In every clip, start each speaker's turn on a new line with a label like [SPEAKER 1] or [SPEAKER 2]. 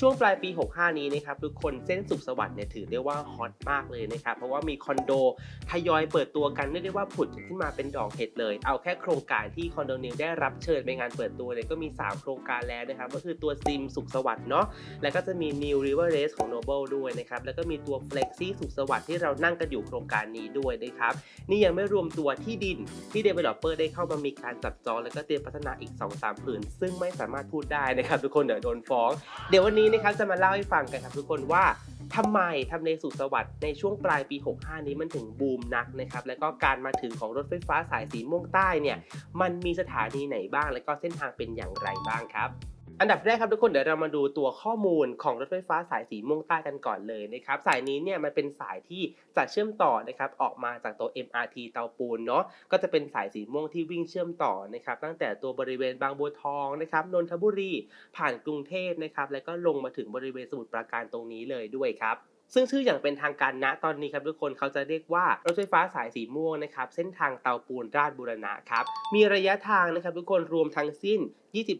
[SPEAKER 1] ช่วงปลายปี 65 นี้นะครับทุกคนเส้นสุขสวัสดิ์เนี่ยถือได้ว่าฮอตมากเลยนะครับเพราะว่ามีคอนโดทยอยเปิดตัวกันเรียกได้ว่าผุดขึ้นมาเป็นดอกเห็ดเลย เอาแค่โครงการที่คอนโดนิวได้รับเชิญไปงานเปิดตัวเนี่ยก็มี 3 โครงการแล้วนะครับก็คือตัวซิมสุขสวัสดิ์เนาะแล้วก็จะมี New River Race ของ Noble ด้วยนะครับแล้วก็มีตัว Flexi สุขสวัสดิ์ที่เรานั่งกันอยู่โครงการนี้ด้วยนะครับนี่ยังไม่รวมตัวที่ดินที่ Developer ได้เข้ามามีการจับจองแล้วก็เตรียมพัฒนาอีก 2-3ผืนซึ่งไม่สามารถพูดได้นะครับทุกคนเดี๋ยวโดนฟ้อง เดี๋ยววันนี้นะครับจะมาเล่าให้ฟังกันครับทุกคนว่าทำไมทำเลสุสวัสด์ในช่วงปลายปี 65 นี้มันถึงบูมนักนะครับ แล้วก็การมาถึงของรถไฟฟ้าสายสีม่วงใต้เนี่ย มันมีสถานีไหนบ้าง และก็เส้นทางเป็นอย่างไรบ้างครับ อันดับแรกครับทุกคนเดี๋ยวเรามาดูตัวข้อมูลของรถไฟฟ้าสายสีม่วงใต้กันก่อนเลยนะครับสายนี้เนี่ยมันเป็นสายที่จะเชื่อมต่อนะครับออกมาจากตัว MRT เตาปูนเนาะก็จะเป็นสายสีม่วงที่วิ่งเชื่อมต่อนะครับตั้งแต่ตัวบริเวณบางบัวทองนะครับนนทบุรีผ่านกรุงเทพนะครับแล้วก็ลงมาถึงบริเวณสมุทรปราการตรงนี้เลยด้วยครับ ซึ่งชื่ออย่างเป็นทางการณตอนนี้ครับทุกคนเขาจะเรียกว่ารถไฟฟ้าสายสีม่วงนะครับเส้นทางเตาปูนราชบุรณะครับมีระยะทางนะครับทุกคนรวมทั้งสิ้น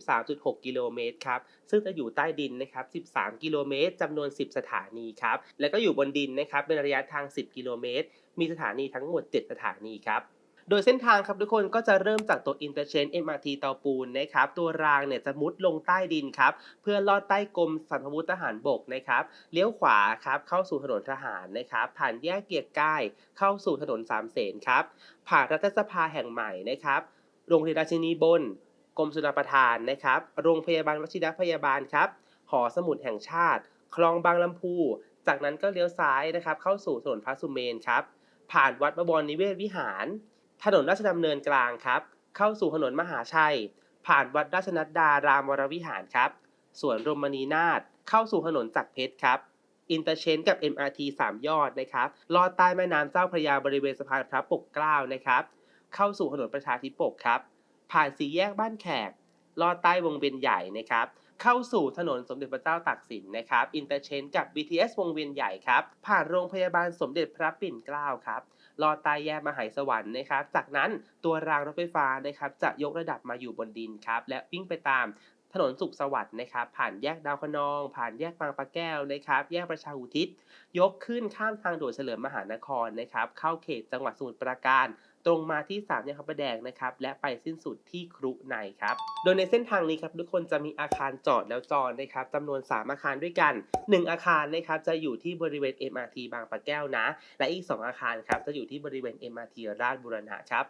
[SPEAKER 1] 23.6 กิโลเมตรครับซึ่งจะอยู่ใต้ดินนะครับ 13 กิโลเมตรจำนวน 10 สถานีครับแล้วก็อยู่บนดินนะครับเป็นระยะทาง 10 กิโลเมตรมีสถานีทั้งหมด 7 สถานีครับ โดยเส้นทางครับทุกคนก็จะเริ่มจากตัว interchange MRT เตาปูนนะครับตัวรางเนี่ยจะมุดลงใต้ดินครับเพื่อลอดใต้กรมสรรพวุธทหารบกนะครับเลี้ยวขวาครับเข้าสู่ถนนทหารนะครับผ่านแยกเกียรติกายเข้าสู่ถนนสามเสนครับผ่านรัฐสภาแห่งใหม่นะครับโรงเรียนราชินีบนกรมสุรประทานนะครับ โรงพยาบาลวชิรพยาบาลครับ หอสมุดแห่งชาติ คลองบางลำพู จากนั้นก็เลี้ยวซ้ายนะครับ เข้าสู่ถนนพระสุเมนครับ ผ่านวัดบวรนิเวศวิหาร ถนนราชดำเนินกลางครับ เข้าสู่ถนนมหาชัย ผ่านวัดราชนัดดารามวรวิหารครับ สวนรมณีนาถเข้าสู่ถนนจักรเพชรครับ อินเตอร์เชนกับ MRT 3 ยอดนะครับ ลอดใต้แม่น้ำเจ้าพระยาบริเวณสะพานพระปกเกล้านะครับ เข้าสู่ถนนประชาธิปกครับ ผ่านสี่แยกบ้านแขก ลอดใต้วงเวียนใหญ่นะครับ เข้าสู่ถนนสมเด็จพระเจ้าตากสินนะครับ อินเตอร์เชนกับ BTS วงเวียนใหญ่ครับ ผ่านโรงพยาบาลสมเด็จพระปิ่นเกล้าครับ ลอดใต้แยกมหายสวรรค์นะครับ จากนั้นตัวรางรถไฟฟ้านะครับจะยกระดับมาอยู่บนดินครับ และวิ่งไปตามถนนสุขสวัสดิ์นะครับ ผ่านแยกดาวคนอง ผ่านแยกบางปะแก้วนะครับ แยกประชาอุทิศ ยกขึ้นข้ามทางด่วนเฉลิมมหานครนะครับ เข้าเขตจังหวัดสมุทรปราการ ตรงมาที่สามแยกพระประแดงนะครับและไปสิ้นสุดที่ครุในครับโดยในเส้นทางนี้ครับทุกคนจะมีอาคารจอดแล้วจอดนะครับจำนวน 3 อาคารด้วยกัน 1 อาคารนะครับจะอยู่ที่บริเวณ MRT บางปะแก้วนะ และอีก 2 อาคารครับจะอยู่ที่บริเวณ MRT ราชบุรณะครับ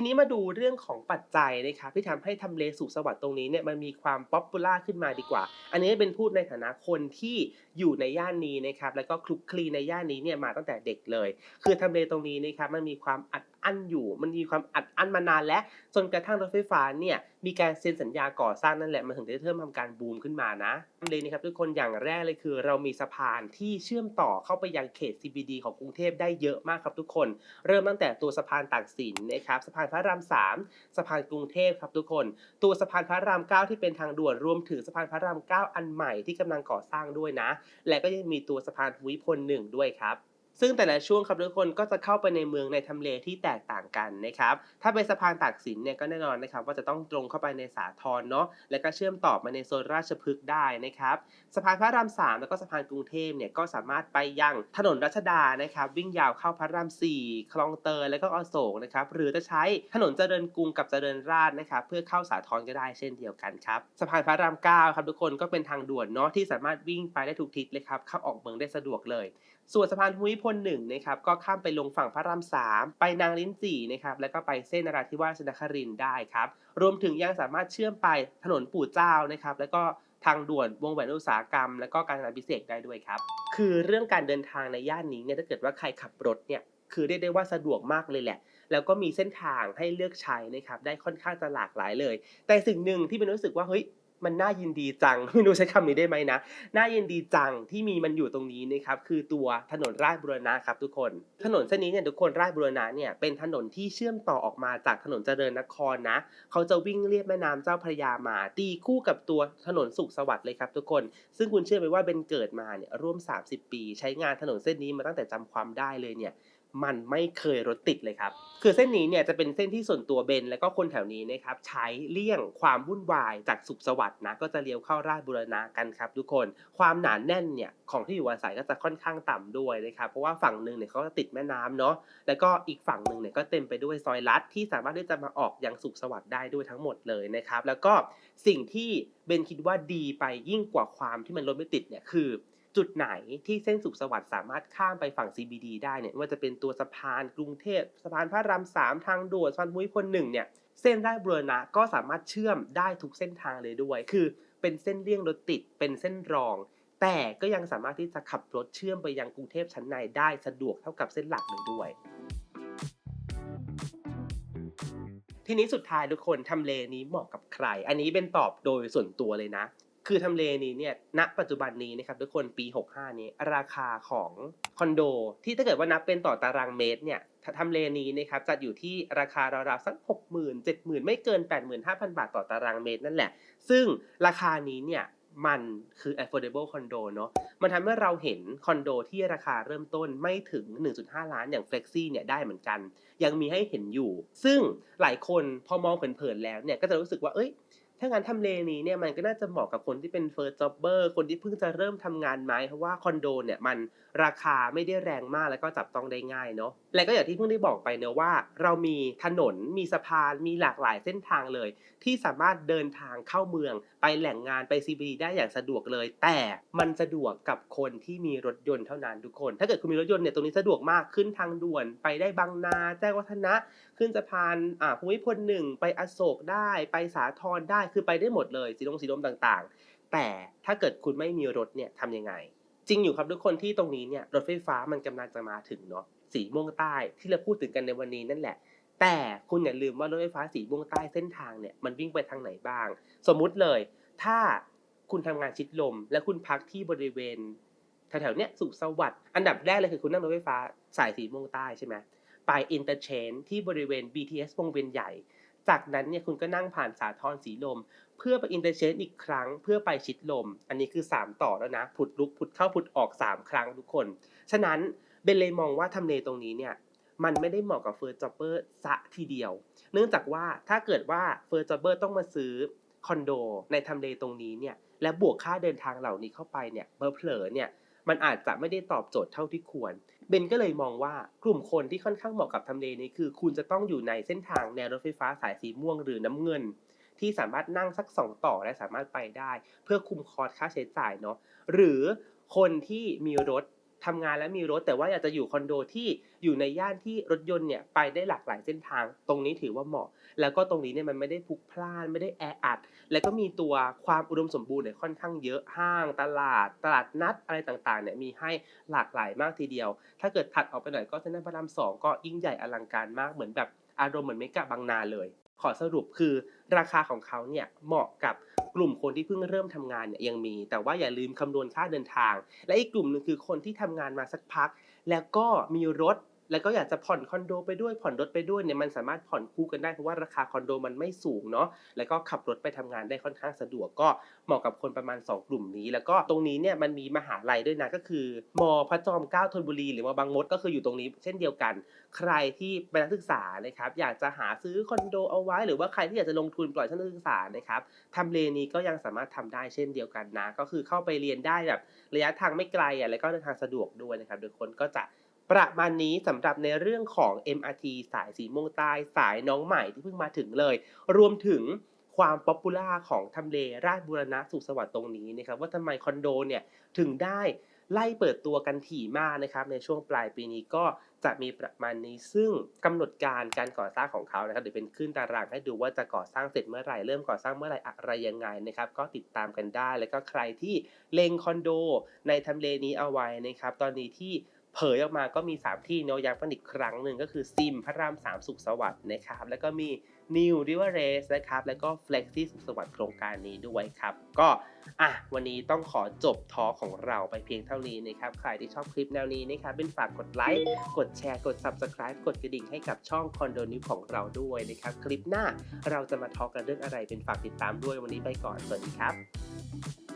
[SPEAKER 1] ทีนี้มาดูเรื่องของปัจจัยนะครับที่ทำให้ทำเลสุขสวัสดิ์ตรงนี้เนี่ยมันมีความป๊อปปูล่าขึ้นมาดีกว่า อันนี้เป็นพูดในฐานะคนที่อยู่ในย่านนี้นะครับแล้วก็คลุกคลีในย่านนี้เนี่ยมาตั้งแต่เด็กเลย คือทำเลตรงนี้นะครับมันมีความอัด อั้นอยู่ มันมีความอัดอั้นมานานและจนกระทั่งรถไฟฟ้าเนี่ยมีการเซ็นสัญญาก่อสร้างนั่นแหละมันถึงได้เริ่มทำการบูมขึ้นมานะเลนี้ครับทุกคนอย่างแรกเลยคือ เรามีสะพานที่เชื่อมต่อเข้าไปยังเขต CBD ของกรุงเทพได้เยอะมากครับทุกคน เริ่มตั้งแต่ตัวสะพานตากสินนะครับสะพานพระรามสามสะพานกรุงเทพครับทุกคน ตัวสะพานพระรามเก้าที่เป็นทางด่วนรวมถึงสะพานพระรามเก้าอันใหม่ที่กำลังก่อสร้างด้วยนะ และก็ยังมีตัวสะพานภูมิพลหนึ่งด้วยครับ ซึ่งแต่ละช่วงครับทุกคนก็จะเข้าไปในเมืองในทำเลที่แตกต่างกันนะครับ ถ้าเป็นสะพานตากสินเนี่ยก็แน่นอนนะครับ ว่าจะต้องตรงเข้าไปในสาทรเนาะ และก็เชื่อมต่อมาในโซนราชพฤกษ์ได้นะครับ สะพานพระรามสามแล้วก็สะพานกรุงเทพเนี่ยก็สามารถไปยังถนนรัชดานะครับ วิ่งยาวเข้าพระรามสี่คลองเตยและก็อโศกนะครับ หรือจะใช้ถนนเจริญกรุงกับเจริญราษนะครับเพื่อเข้าสาทรก็ได้เช่นเดียวกันครับ สะพานพระรามเก้าครับทุกคนก็เป็นทางด่วนเนาะที่สามารถวิ่งไปได้ทุกทิศเลยครับ เข้าออกเมืองได้สะดวกเลย ส่วนสะพานภูมิพลหนึ่งนะครับก็ข้ามไปลงฝั่งพระรามสามไปนางลิ้นจี่นะครับแล้วก็ไปเส้นนราธิวาสนครินได้ครับรวมถึงยังสามารถเชื่อมไปถนนปู่เจ้านะครับแล้วก็ทางด่วนวงแหวนอุตสาหกรรม แล้วก็การจนาพิเศษได้ด้วยครับ คือเรื่องการเดินทางในย่านนี้เนี่ยถ้าเกิดว่าใครขับรถเนี่ยคือเรียกได้ว่าสะดวกมากเลยแหละ แล้วก็มีเส้นทางให้เลือกใช้นะครับได้ค่อนข้างจะหลากหลายเลย แต่สิ่งหนึ่งที่เป็นรู้สึกว่าเฮ้ย มันน่ายินดีจังไม่รู้ใช้คำนี้ได้ไหมนะน่ายินดีจังที่มีมันอยู่ตรงนี้นะครับคือตัวถนนราชบุรณะครับทุกคน ถนนเส้นนี้เนี่ยทุกคนราชบุรณะเนี่ยเป็นถนนที่เชื่อมต่อออกมาจากถนนเจริญนครนะ เขาจะวิ่งเลียบแม่น้ำเจ้าพระยามา ตีคู่กับตัวถนนสุขสวัสดิ์เลยครับทุกคน ซึ่งคุณเชื่อไหมว่าเบนเกิดมาเนี่ยร่วม 30 ปี ใช้งานถนนเส้นนี้มาตั้งแต่จำความได้เลยเนี่ย มันไม่เคยรถติดเลยครับ คือเส้นนี้เนี่ยจะเป็นเส้นที่ส่วนตัวเบน และก็คนแถวนี้นะครับใช้เลี่ยงความวุ่นวายจากสุขสวัสดิ์นะก็จะเลี้ยวเข้าราชบุรณะกันครับทุกคนความหนาแน่นเนี่ยของที่อยู่อาศัยก็จะค่อนข้างต่ำด้วยนะครับเพราะว่าฝั่งหนึ่งเนี่ยเขาจะติดแม่น้ำเนาะแล้วก็อีกฝั่งหนึ่งเนี่ยก็เต็มไปด้วยซอยลัดที่สามารถที่จะมาออกยังสุขสวัสดิ์ได้ด้วยทั้งหมดเลยนะครับแล้วก็สิ่งที่เบนคิดว่าดีไปยิ่งกว่าความที่มันรถไม่ติดเนี่ยคือ จุดไหนที่เส้นสุขสวัสดิ์สามารถข้ามไปฝั่ง CBD ได้เนี่ยว่าจะเป็นตัวสะพานกรุงเทพสะพานพระรามสามทางด่วนสะพานมุ้ยพลหนึ่งเนี่ยเส้นราชบุรณะก็สามารถเชื่อมได้ทุกเส้นทางเลยด้วย คือเป็นเส้นเลี่ยงรถติดเป็นเส้นรอง แต่ก็ยังสามารถที่จะขับรถเชื่อมไปยังกรุงเทพชั้นในได้สะดวกเท่ากับเส้นหลักเลยด้วยทีนี้สุดท้ายทุกคนทำเลนี้เหมาะกับใคร อันนี้เป็นตอบโดยส่วนตัวเลยนะ คือทำเลนี้เนี่ยณปัจจุบันนี้นะครับทุกคนปี 65 นี้ ราคาของคอนโด ที่ถ้าเกิดว่านับเป็นต่อตารางเมตรเนี่ยทำเลนี้นะครับจะอยู่ที่ราคาราวๆสัก 60,000 70,000 ไม่เกิน 85,000 บาทต่อตารางเมตรนั่นแหละ ซึ่งราคานี้เนี่ยมันคือ affordable condo เนอะมันทำให้เราเห็นคอนโดที่ราคาเริ่มต้นไม่ถึง 1.5 ล้านอย่าง Flexi เนี่ยได้เหมือนกัน ยังมีให้เห็นอยู่ ซึ่งหลายคนพอมองเผินๆแล้วเนี่ยก็จะรู้สึกว่า เอ้ย ถ้างั้นทำเลนี้เนี่ยมันก็น่าจะเหมาะกับคนที่เป็น first jobber คนที่เพิ่งจะเริ่มทำงานไหมเพราะว่าคอนโดเนี่ยมันราคาไม่ได้แรงมากแล้วก็จับต้องได้ง่ายเนาะ และก็อย่างที่เพิ่งได้บอกไปเนอะว่า เรามีถนน มีสะพาน มีหลากหลายเส้นทางเลย ที่สามารถเดินทางเข้าเมือง ไปแหล่งงานไป CBD ได้อย่างสะดวกเลย แต่มันสะดวกกับคนที่มีรถยนต์เท่านั้นทุกคน ถ้าเกิดคุณมีรถยนต์เนี่ยตรงนี้สะดวกมากขึ้นทางด่วน ไปได้บางนาแจ้งวัฒนะ ขึ้นสะพานอ่าภูมิพลหนึ่งไปอโศกได้ ไปสาทรได้คือไปได้หมดเลยสีลมสีลมต่างๆ แต่ถ้าเกิดคุณไม่มีรถเนี่ยทำยังไง จริงอยู่ครับทุกคนที่ตรงนี้เนี่ยรถไฟฟ้ามันกำลังจะมาถึงเนาะสีม่วงใต้ที่เราพูดถึงกันในวันนี้นั่นแหละ แต่คุณอย่าลืมว่ารถไฟฟ้าสีม่วงใต้เส้นทางเนี่ยมันวิ่งไปทางไหนบ้าง สมมุติเลย ถ้าคุณทำงานชิดลม และคุณพักที่บริเวณแถวๆเนี้ยสุขสวัสดิ์อันดับแรกเลยคือคุณนั่งรถไฟฟ้าสายสีม่วงใต้ใช่ไหมไปอินเตอร์เชนที่บริเวณ BTS วงเวียนใหญ่ จากนั้นเนี่ยคุณก็นั่งผ่านสาทรสีลม เพื่อไปอินเตอร์เชนอีกครั้งเพื่อไปชิดลม อันนี้คือ 3 ต่อแล้วนะผุดลุกผุดเข้าผุดออก 3 ครั้งทุกคน ฉะนั้นเบนเลยมองว่าทำเลตรงนี้เนี่ยมันไม่ได้เหมาะกับเฟอร์สจ็อบเบอร์ซะทีเดียว เนื่องจากว่าถ้าเกิดว่าเฟอร์สจ็อบเบอร์ต้องมาซื้อคอนโดในทำเลตรงนี้เนี่ยและบวกค่าเดินทางเหล่านี้เข้าไปเนี่ยเบอร์เผลอเนี่ย มันอาจจะไม่ได้ตอบโจทย์เท่าที่ควร เบนก็เลยมองว่ากลุ่มคนที่ค่อนข้างเหมาะกับทำเลนี้คือ คุณจะต้องอยู่ในเส้นทางแนวรถไฟฟ้าสายสีม่วงหรือน้ำเงิน ที่สามารถนั่งสักสองต่อและสามารถไปได้ เพื่อคุมคอร์สค่าใช้จ่ายเนาะหรือคนที่มีรถ ทำงานและมีรถ แต่ว่าอยากจะอยู่คอนโดที่อยู่ในย่านที่รถยนต์เนี่ยไปได้หลากหลายเส้นทาง ตรงนี้ถือว่าเหมาะ แล้วก็ตรงนี้เนี่ยมันไม่ได้พลุกพล่านไม่ได้แออัด แล้วก็มีตัวความอุดมสมบูรณ์เนี่ยค่อนข้างเยอะห้าง ตลาด ตลาดนัดอะไรต่างๆเนี่ยมีให้หลากหลายมากทีเดียว ถ้าเกิดถัดออกไปหน่อยก็เซนทรัลพระรามสองก็ยิ่งใหญ่อลังการมากเหมือนแบบอารมณ์เหมือนเมกะบางนาเลย ขอสรุปคือราคาของเขาเนี่ยเหมาะกับ กลุ่มคนที่เพิ่งเริ่มทำงานเนี่ยยังมี แต่ว่าอย่าลืมคำนวณค่าเดินทาง และอีกกลุ่มหนึ่งคือคนที่ทำงานมาสักพัก แล้วก็มีรถ แล้วก็อยากจะผ่อนคอนโดไปด้วยผ่อนรถไปด้วยเนี่ยมันสามารถผ่อนคู่กันได้เพราะว่าราคาคอนโดมันไม่สูงเนาะแล้วก็ขับรถไปทำงานได้ค่อนข้างสะดวกก็เหมาะกับคนประมาณ 2 กลุ่มนี้ แล้วก็ตรงนี้เนี่ยมันมีมหาลัยด้วยนะก็คือมพระจอมเกล้าธนบุรี หรือมบางมดก็คืออยู่ตรงนี้เช่นเดียวกัน ใครที่เป็นนักศึกษานะครับอยากจะหาซื้อคอนโดเอาไว้ หรือว่าใครที่อยากจะลงทุนปล่อยชั้นนักศึกษานะครับทำเลนี้ก็ยังสามารถทำได้เช่นเดียวกันนะ ก็คือเข้าไปเรียนได้แบบระยะทางไม่ไกลอะแล้วก็เดินทางสะดวกด้วยนะครับทุกคนก็จะ ประมาณนี้สำหรับในเรื่องของ MRT สายสีม่วงใต้สายน้องใหม่ที่เพิ่งมาถึงเลย รวมถึงความป๊อปปูล่าของทำเลราชบูรณะสุขสวัสดิ์ตรงนี้นะครับว่าทำไมคอนโดเนี่ยถึงได้ไล่เปิดตัวกันถี่มากนะครับในช่วงปลายปีนี้ก็จะมีประมาณนี้ซึ่งกำหนดการการก่อสร้างของเขานะครับเดี๋ยวเป็นขึ้นตารางให้ดูว่าจะก่อสร้างเสร็จเมื่อไหร่เริ่มก่อสร้างเมื่อไหร่อะไรยังไงนะครับก็ติดตามกันได้แล้วก็ใครที่เล็งคอนโด ในทำเลนี้เอาไว้นะครับตอนนี้ที่ เผยออกมาก็มี 3 ที่เนาะย้ำกันอีกครั้งหนึ่งก็คือซิมพระราม 3 สุขสวัสดิ์นะครับ แล้วก็มี New River Race นะครับ แล้วก็ Flexi สุขสวัสดิ์โครงการนี้ด้วยครับ ก็อะวันนี้ต้องขอจบทอของเราไปเพียงเท่านี้นะครับ ใครที่ชอบคลิปแนวนี้นะครับเป็นฝากกดไลค์ กดแชร์ กด Subscribe กดกระดิ่งให้กับช่องคอนโดนิวของเราด้วยนะครับ คลิปหน้าเราจะมาทอกกันเรื่องอะไรเป็นฝากติดตามด้วยวันนี้ไปก่อน สวัสดีครับ